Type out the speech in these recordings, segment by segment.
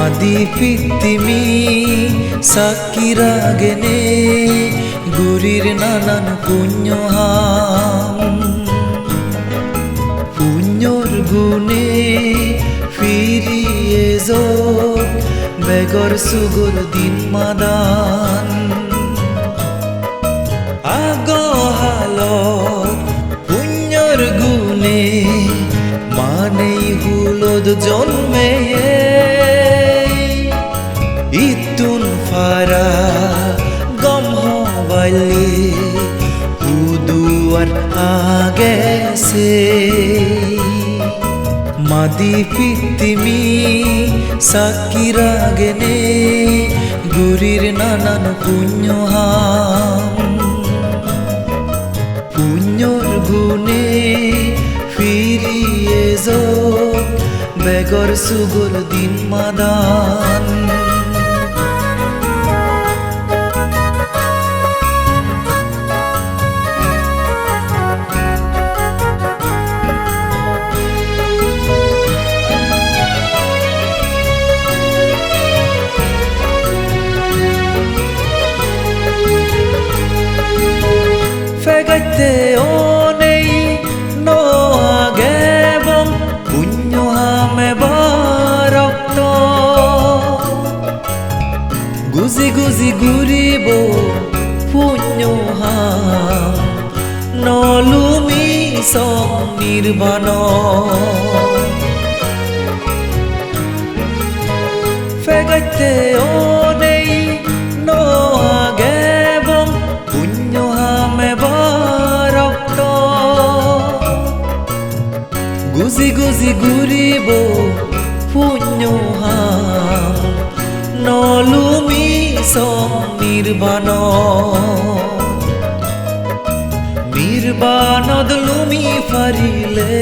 মাদি পিত্তিমি সাকিরাগেনে গুরির নানান পুণ্যহাম পুণ্যর গুণে ফিরিয়ে যোগ বেগর সুগুর দিন মাদান আগহালত পুণ্যর গুণে মানেই হুলদ জন্মে আগেছে মাদি পিতিমি সাকিরাগেনে গুরির নানান পুণ্যহাম পুণ্যর গুণে ফিরিয়ে যোগ বেগর সুগুর দিন মাদান। ঘুরিব পুণ্য হাম নলুমি সম নির্বাণ ফেগাইতে ও নির্বাণ। নির্বাণদ লুমি ফারিলে।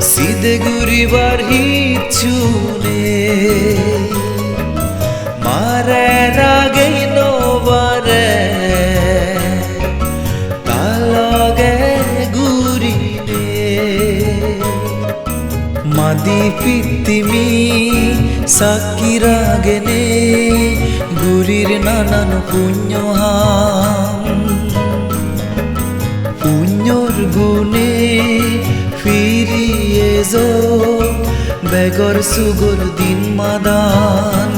সিদে ঘুরিবার হিচ্ছু নে মারে রাগেই নবারে। তালগে ঘুরিলে মাদি পিতিমি সাকিরাগেনে গুরির নানান পুণ্যহাম পুণ্যর গুণে ফিরিয়ে যো বেগর সুগর দিন মাদান।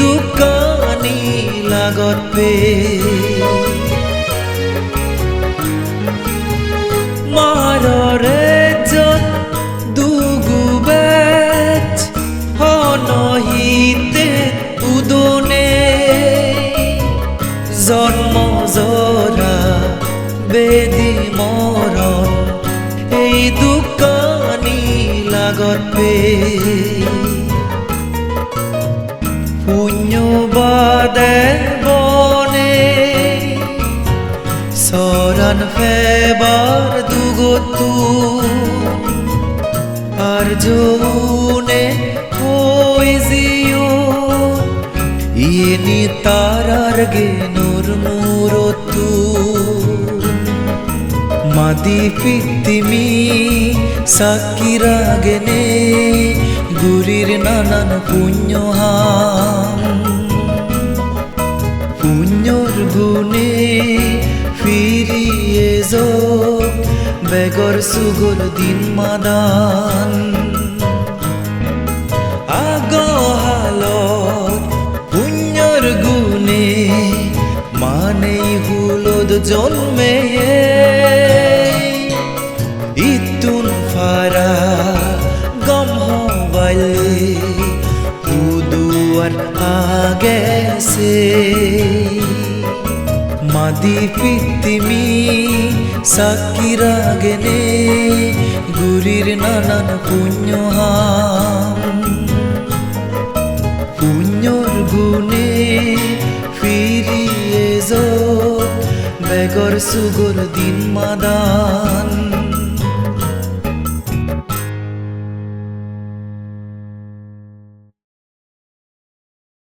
দোকানি লাগত। পে মাররে যত দুগু বেচ, হনহিতে উদনে। জন্ম জরা বেদি মরণ এই দোকানি লাগত। পে পুণ্যবাদে বনে সরান ফেবার দুগতু। আর জৌনে ওই জিও ইয়ে তারার গে নূর মুরতু। মাদি পিতিমি সাকিরাগেনে গুরির নানান পুণ্যহাম গুণে ফিরিয়ে যোগ বেগর সুগর দিন মাদান। আগহালত পুণ্যর গুণে মানেই হুলদ জন্মে। ইতুন ফারা গম হবাইলে উদুয়ার আগেছে মাদ দি পিত্তিমি সাকিরাগেনে গুরির নানান পুণ্যহাম পুণ্যর গুণে ফিরিয়ে যো বেগর সুগর দিন মাদান